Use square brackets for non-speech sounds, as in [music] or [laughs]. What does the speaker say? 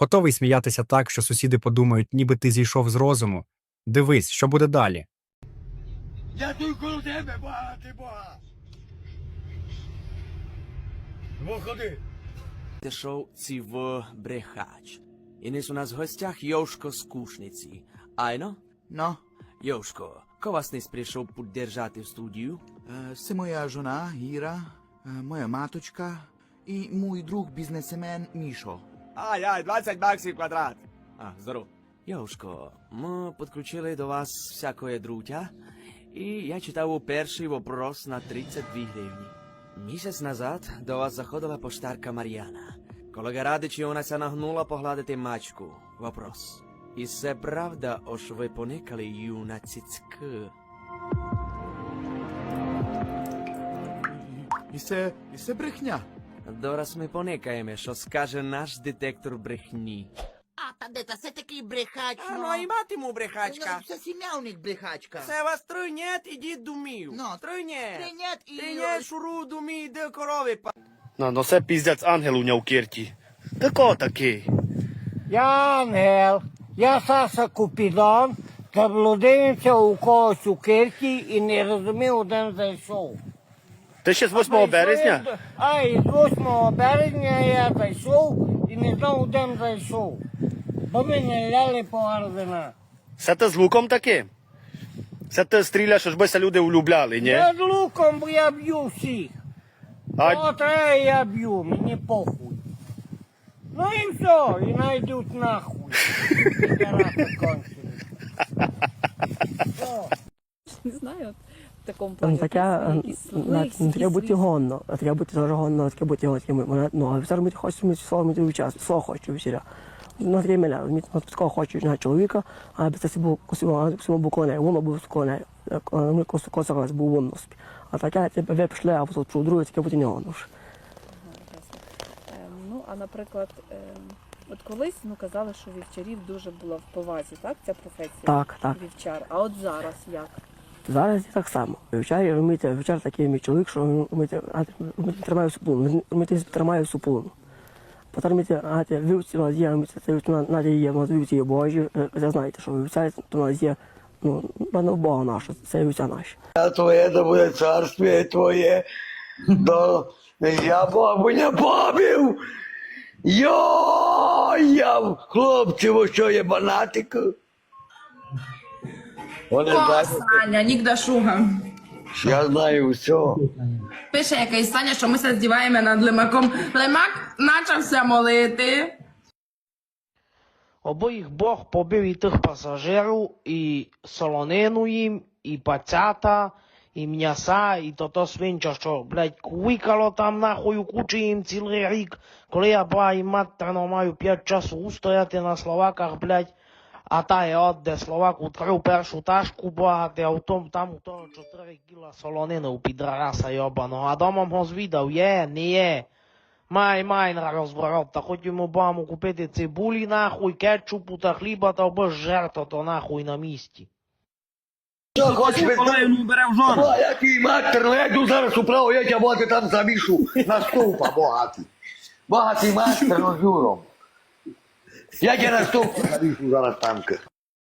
Готовий сміятися так, що сусіди подумають, ніби ти зійшов з розуму. Дивись, що буде далі. Я тут коло тебе, Бога, ти Бога. Виходи. Пішов ціво брехач. І низ у нас в гостях Йошко з Кушниці. Айно? No, Йошко, ко вас низ прийшов піддержати в студію? e, це моя жона Іра, е, моя маточка і мій друг бізнесмен Мішо. Ай, ай, 20 баксів квадрат. А, здоров. Йошко, ми підключили до вас всякое друття, і я читав перший вопрос на 32 гривні. Місяць назад до вас заходила поштарка Мар'яна. Колега Радичі вона ся нагнула погладити мачку. Вопрос. І це правда, ош ви поникали ю на цицьки? І це, і це брехня. Дораз ми поникаємо, що скаже наш детектор брехні. А, та де та це такий брехач, А, ну, а і матиму брехачка. Ну, Це сім'я у них брехачка. Це вас тройнет, ідіть думів. Ну, тройнет. Тринят і... Тройнет, шуру, думі, де корови па... Ну, ну це піздець ангел у нього в кірті. Тако такий. Я ангел, я Саса Купідон, заблудився у когось у кирті і не розумів, де зайшов. Ти ще з 8 березня? А, і з 8 березня я зайшов і не знав, де зайшов. Бо мене ляли по ордена. Це ти з луком таким? Це ти стріляш, щоб бися люди улюбляли, ні? Я з луком, бо я б'ю всіх. А О, треба, я б'ю, мені похуй. Ну і все, і найдуть нахуй. [laughs] Все. не знаю, в такому плані. е, не треба бути гонно, треба бути дуже гонно, треба бути гонно, ну, а зараз ми хочемо слово ми час, слово хочу весіля. На три миля, ми такого хочу на чоловіка, а без це був косимо, коней, воно був коней, ми косо косо був воно спі. А таке, це ви пішли, а потім чу друге, таке бути не гонно ж. Ем, Ну, а наприклад, ем, от колись ну, казали, що вівчарів дуже була в повазі, так? Ця професія? Так, так. Вівчар. А от зараз як? Зараз і так само. Вівчар, розумієте, вівчар такий мій чоловік, що розумієте, тримає всю полону, розумієте, тримає всю полону. Потім, розумієте, а те вівці у нас є, розумієте, це вівці, на, на є, у нас вівці є божі, е, ви знаєте, що вівця, то у нас є, ну, певно, Бога наша, це вівця наші. А твоє да буде царствие твоє. Да я Бог мене побив. Йо, я хлопці, що є банатика? Вони знають, Саня, Нік Дашуга. я знаю все. Пише якийсь Саня, що ми се здіваємо над лимаком. Лимак почався молити. Обоїх Бог побив і тих пасажирів, і солонину їм, і пацята, і м'яса, і то то свинча, що, блядь, квикало там нахуй у кучі їм цілий рік. Коли я ба і матерно маю п'ять часу устояти на Словаках, блядь, а та є от, де Словак утрив першу ташку багати, а в том там у того 4 кіла солонини у підрараса йобаного, а домом го звідав, є, не є. Май, май на розворот, та хоч йому баму купити цибулі нахуй, кетчупу та хліба, та жерто, то нахуй на місці. Що хочеш від Бо, який матер, ну я йду зараз управо, я тебе там завішу на стовпа, богатий. Багатий матер, ну, Юром. Я тебе на стовпа завішу зараз танки.